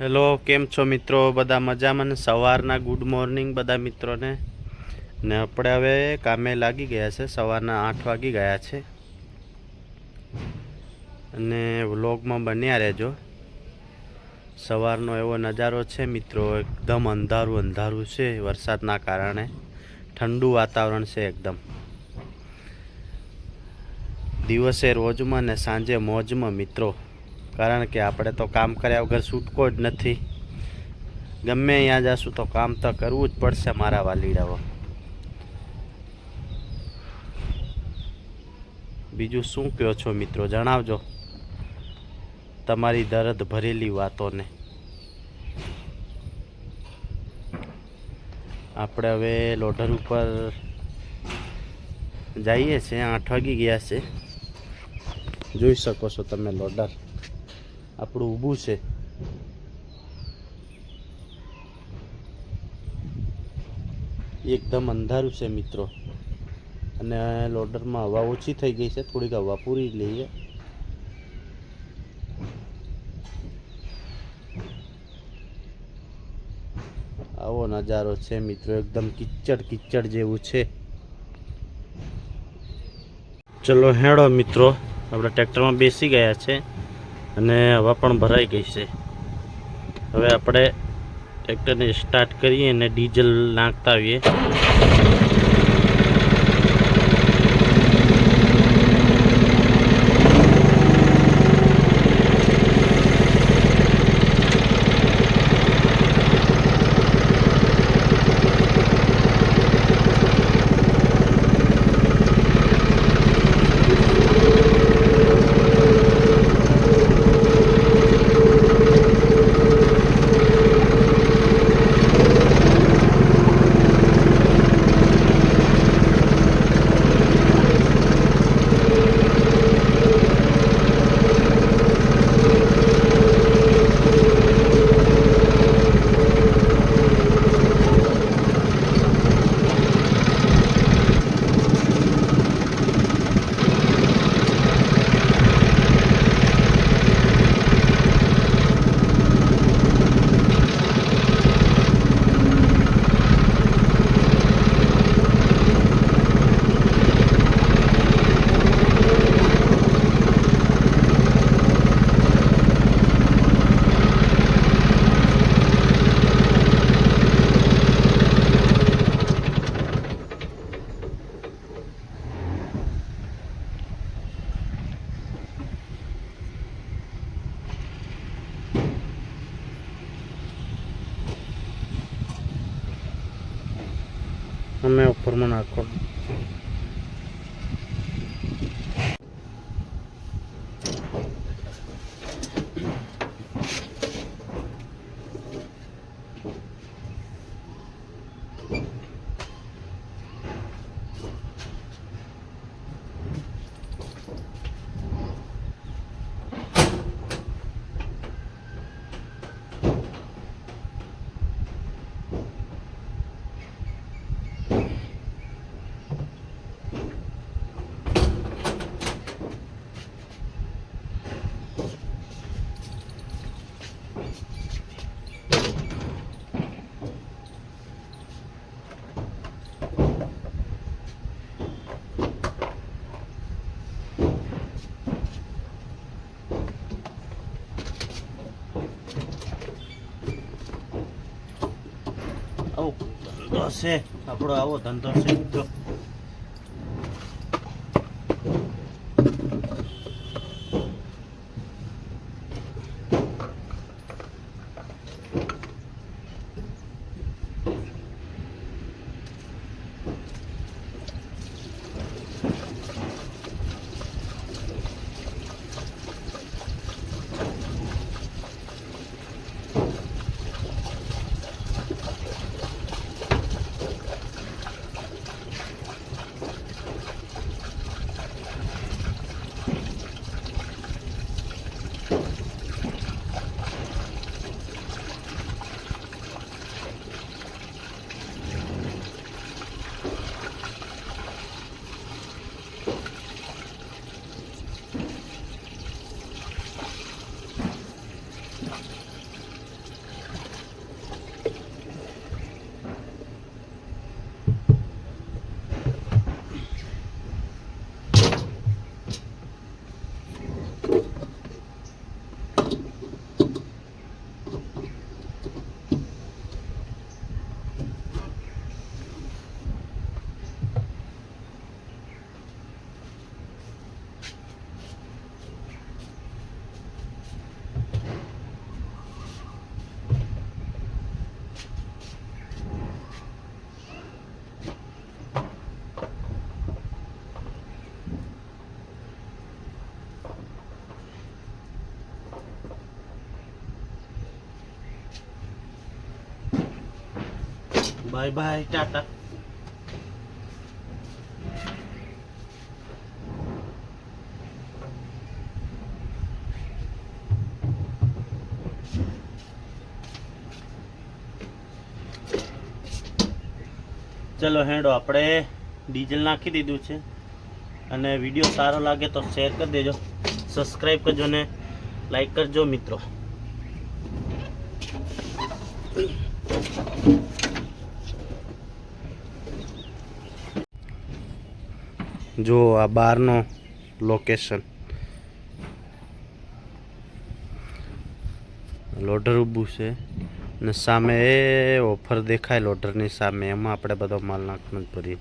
Hello, કેમ છો મિત્રો? બધા મજામાં ને સવારના ગુડ મોર્નિંગ બધા મિત્રોને. ને આપણે હવે કામે લાગી ગયા છે, સવારના આઠ વાગી ગયા છે. અને વ્લોગમાં બન્યા રહેજો. સવારનો એવો નજારો છે મિત્રો, એકદમ અંધારું અંધારું છે વરસાદના કારણે. ઠંડુ વાતાવરણ છે એકદમ. દિવસે રોજમાં ને સાંજે મોજમાં મિત્રો. કારણ કે આપણે તો કામ કર્યા વગર છૂટકો જ નથી. ગમે ત્યાં જશું તો કામ તો કરવું જ પડશે મારા વાલીડાઓ. બીજું શું કહો છો મિત્રો? જણાવજો. તમારી દર્દ ભરેલી વાતોને. આપણે હવે લોઢર ઉપર જઈએ છીએ. આઠ વાગી ગયા છે. જોઈ શકો છો તમે લોડર આપણું ઊભું છે. એકદમ અંધારું છે મિત્રો. અને લોડરમાં હવા ઓછી થઈ ગઈ છે. થોડીક હવા પૂરી લઈએ. આવો નજારો છે મિત્રો. એકદમ કિચડ કિચડ જેવું છે. ચલો હેડો મિત્રો. આપણે ટ્રેક્ટરમાં બેસી ગયા છે. અને હવા પણ ભરાઈ ગઈ છે. હવે આપણે ટ્રેક્ટરને સ્ટાર્ટ કરીએ અને ડીઝલ નાખતા આવીએ. o meu pulmonar corre. ધંધો છે આપણો આવો ધંધો છે બાય બાય ટાટા ચલો, હેડો, આપણે ડીઝલ નાખી દીધું છે. અને વીડિયો સારો લાગે તો શેર કરી દેજો. સબસ્ક્રાઈબ કરજો ને લાઈક કરજો, મિત્રો. જો આ બહારનો લોકેશન લોડર ઊભું છે. ને સામે એ ઓફર દેખાય લોડરની સામે. એમાં આપણે બધો માલ નાખવાનું ભરીએ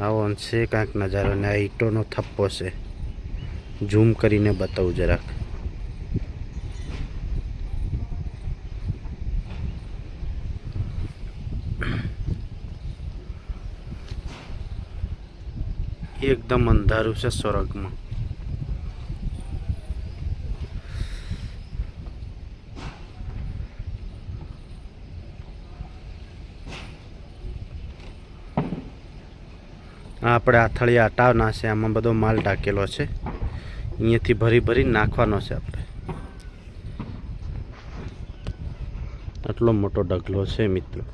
આવો છે કાંઈક નજારો. ને આ ઈંટોનો થપ્પો છે. ઝૂમ કરીને બતાવું જરાક. એકદમ અંધારું છે સ્વર્ગમાં. આપણે આથળિયા હટાવના છે, આમાં બધો માલ ઢાકેલો છે. અહીંયાથી ભરી ભરી નાખવાનો છે આપણે. આટલો મોટો ઢગલો છે મિત્રો.